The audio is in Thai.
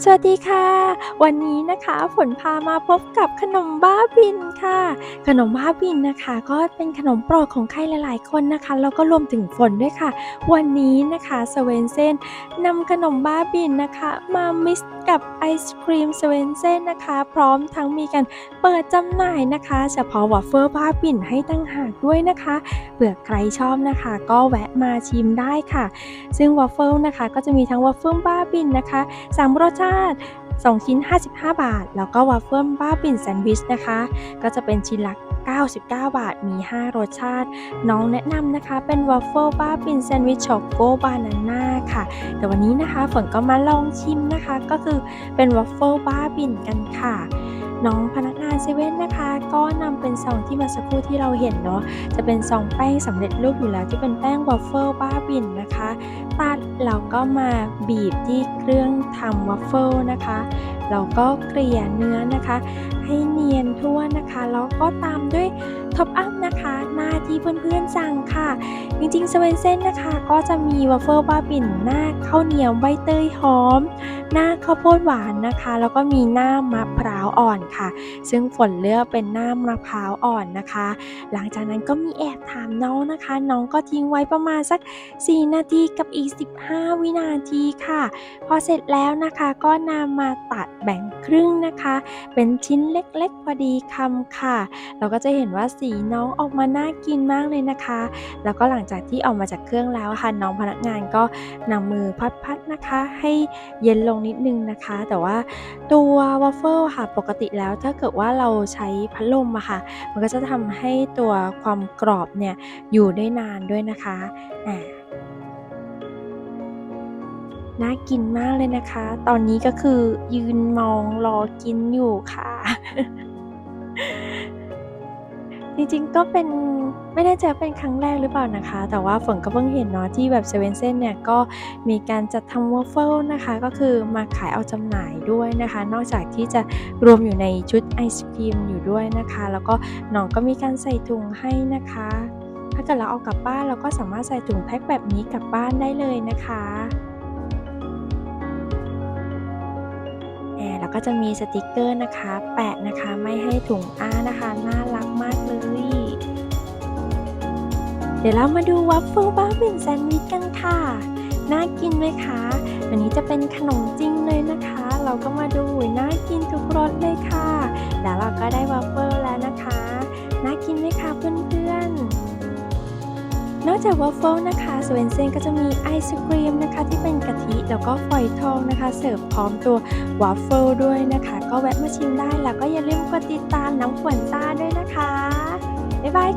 สวัสดีค่ะ วันนี้นะคะฝนพามาพบกับขนมบ้าบินค่ะ ขนมบ้าบินนะคะ ก็เป็นขนมโปรดของใครหลาย ๆ คนนะคะแล้วก็รวมถึงฝนด้วยค่ะ วันนี้นะคะสเวนเซนนำขนมบ้าบินนะคะ มามิกซ์กับไอศครีมสเวนเซนนะคะ พร้อมทั้งมีการเปิดจำหน่ายนะคะ เฉพาะวอฟเฟิลบ้าบินให้ตั้งหากด้วยนะคะเผื่อใครชอบนะคะ ก็แวะมาชิมได้ค่ะ ซึ่งวอฟเฟิลนะคะ ก็จะมีทั้งวอฟเฟิลบ้าบินนะคะ3รสชาติ 2 ชิ้น 55 บาท แล้วก็วาฟเฟิลบ้าบินแซนด์วิชนะคะ ก็จะเป็นชิ้นละ 99 บาท มี 5 รสชาติ น้องแนะนำนะคะ เป็นวาฟเฟิลบ้าบินแซนด์วิชช็อกโกบานาน่าค่ะ แต่วันนี้นะคะฝนก็มาลองชิมนะคะ ก็คือเป็นวาฟเฟิลบ้าบินกันค่ะน้องพนักงานเซเว่นนะคะ ก็นำเป็นซองที่มาสักครู่ที่เราเห็นเนาะจะเป็นซองแป้งสำเร็จรูปอยู่แล้วที่เป็นแป้งวอฟเฟิลบ้าบินนะคะ ตัดเราก็มาบีบที่เครื่องทำวอฟเฟิลนะคะ เราก็เกลี่ยเนื้อนะคะ ให้เนียน แล้วก็ตามด้วยท็อปอัพนะคะ หน้าที่เพื่อนๆสั่งค่ะ จริงๆสเวนเซ่นนะคะ ก็จะมีวอฟเฟิลบ้าบินหน้าข้าวเหนียวใบเตยหอม หน้าข้าวโพดหวานนะคะ แล้วก็มีหน้ามะพร้าวอ่อนค่ะ ซึ่งฝนเลือกเป็นหน้ามะพร้าวอ่อนนะคะ หลังจากนั้นก็มีแอบถามน้องนะคะ น้องก็ทิ้งไว้ประมาณสัก 4 นาทีกับอีก 15 วินาทีค่ะ พอเสร็จแล้วนะคะก็นำมาตัดแบ่งครึ่งนะคะ เป็นชิ้นเล็กๆพอดีคำค่ะ เราก็จะเห็นว่าสีน้องออกมาน่ากินมากเลยนะคะ แล้วก็หลังจากที่ออกมาจากเครื่องแล้วค่ะน้องพนักงานก็นำมือพัดๆนะคะ ให้เย็นลงนิดนึงนะคะ แต่ว่าตัววอฟเฟิลค่ะปกติแล้วถ้าเกิดว่าเราใช้พัดลมอะค่ะ มันก็จะทำให้ตัวความกรอบเนี่ยอยู่ได้นานด้วยนะคะอ่าน่ากินมากเลยนะคะ ตอนนี้ก็คือยืนมองรอกินอยู่ค่ะ จริงๆก็เป็นไม่แน่ใจเป็นครั้งแรกหรือเปล่านะคะ แต่ว่าฝนก็เพิ่งเห็นเนาะที่แบบเซเว่นเซนเนี่ยก็มีการจัดทำวอฟเฟิลนะคะ ก็คือมาขายเอาจำหน่ายด้วยนะคะ นอกจากที่จะรวมอยู่ในชุดไอศครีมอยู่ด้วยนะคะ แล้วก็น้องก็มีการใส่ถุงให้นะคะ ถ้าเกิดเราเอากลับบ้านเราก็สามารถใส่ถุงแพ็คแบบนี้กลับบ้านได้เลยนะคะ ก็จะมีสติกเกอร์นะคะ แปะนะคะไม่ให้ถุงอ้านะคะ น่ารักมากเลย เดี๋ยวเรามาดูวัฟเฟิลบ้าบินแซนด์วิชกันค่ะ น่ากินไหมคะ อันนี้จะเป็นขนมจริงเลยนะคะ เราก็มาดูน่ากินทุกรสเลยค่ะ แล้วเราก็ได้วัฟเฟิล จากวอฟเฟิลนะคะสเวนเซนก็จะมีไอศครีมนะคะที่เป็นกะทิแล้วก็ฝอยทองนะคะ เสิร์ฟพร้อมตัววอฟเฟิลด้วยนะคะ ก็แวะมาชิมได้แล้วก็อย่าลืมกดติดตามน้องฝนตาด้วยนะคะ บ๊ายบาย